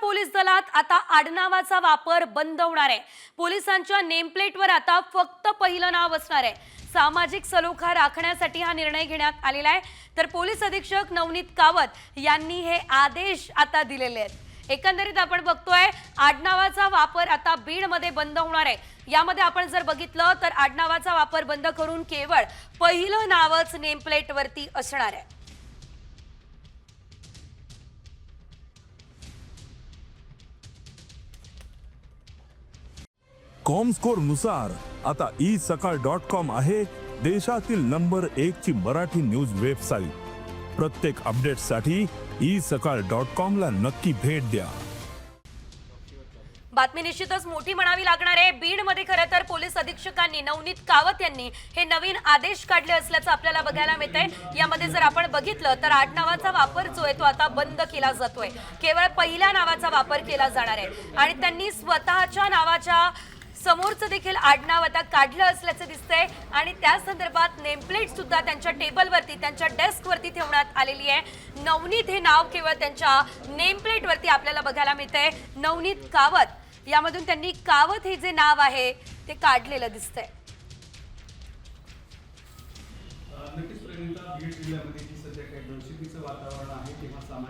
Police दलात आता आडनावाचा वापर बंद होणार आहे. पोलिसांच्या नेमप्लेटवर आता फक्त पहिलं नाव असणार आहे. सामाजिक सलोखा राखण्यासाठी हा निर्णय घेण्यात आलेला आहे. तर पोलीस अधीक्षक नवनीत कावत यांनी हे आदेश आता दिलेले आहेत. एकंदरीत आपण बघतोय आडनावाचा वापर आता बीडमध्ये बंद होणार आहे. यामध्ये आपण जर बघितलं तर आडनावाचा वापर बंद करून केवळ पहिलं नावच नेमप्लेटवरती असणार आहे. कॉमस्कोरनुसार आता ई सकाळ डॉट कॉम आहे देशातील नंबर एक ची मराठी न्यूज वेबसाईट प्रत्येक अपडेटसाठी ई सकाळ डॉट कॉम ला नक्की भेट द्या. बातमी निश्चितच मोठी म्हणावी लागणार आहे. बीडमध्ये खरं तर पोलीस अधीक्षकांनी नवनीत कावत यांनी हे नवीन आदेश काढले असल्याचं आपल्याला बघायला मिळतंय. यामध्ये जर आपण बघितलं तर आठ नावाचा वापर जो आहे तो आता बंद केला जातोय. केवळ पहिल्या नावाचा वापर केला जाणार आहे. आणि त्यांनी स्वतःच्या नावाच्या समोरचं देखील आडनाव आता काढलं असल्याचं दिसतंय. आणि त्या संदर्भात नेमप्लेट सुद्धा त्यांच्या टेबलवरती त्यांच्या डेस्कवरती ठेवण्यात आलेली आहे. नवनीत हे नाव केवळ त्यांच्या नेमप्लेटवरती आपल्याला बघायला मिळतंय. नवनीत कावत यामधून त्यांनी कावत हे जे नाव आहे ते काढलेलं दिसतंय. नक्कीच प्रेमिता बीड जिल्ह्यामध्ये जी सध्या काही दहशतीचं वातावरण आहे किंवा सामान्य